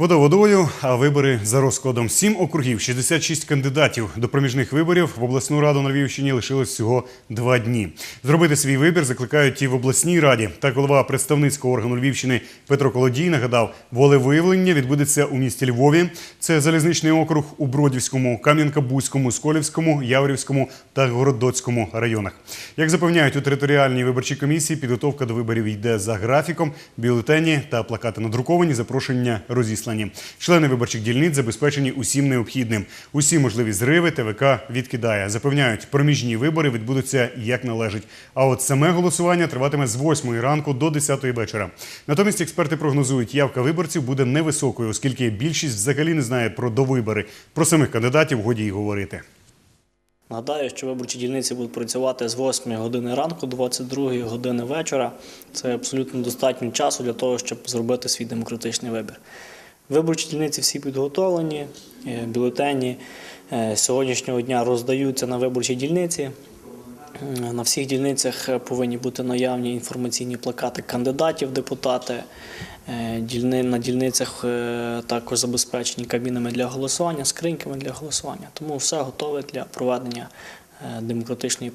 Вода водою, а вибори за розкладом. Сім округів, 66 кандидатів до проміжних виборів в обласну раду на Львівщині лишилось всього два дні. Зробити свій вибір закликають і в обласній раді. Так голова представницького органу Львівщини Петро Колодій нагадав, волевиявлення відбудеться у місті Львові. Це залізничний округ у Бродівському, Кам'янка-Бузькому, Сколівському, Яворівському та Городоцькому районах. Як запевняють у територіальній виборчій комісії, підготовка до виборів йде за графіком. Бюлетені та плакати надруковані, запрошення розіслані. Члени виборчих дільниць забезпечені усім необхідним. Усі можливі зриви ТВК відкидає. Запевняють, проміжні вибори відбудуться як належить. А от саме голосування триватиме з 8 ранку до 10 вечора. Натомість експерти прогнозують, явка виборців буде невисокою, оскільки більшість взагалі не знає про довибори. Про самих кандидатів годі й говорити. Нагадаю, що виборчі дільниці будуть працювати з 8 години ранку до 22 години вечора. Це абсолютно достатньо часу для того, щоб зробити свій демократичний вибір. Виборчі дільниці всі підготовлені, е, бюлетені е, сьогоднішнього дня роздаються на виборчі дільниці. На всіх дільницях е, повинні бути наявні інформаційні плакати кандидатів депутати. Е, На дільницях е, також забезпечені кабінами для голосування, скриньками для голосування. Тому все готове для проведення е, демократичної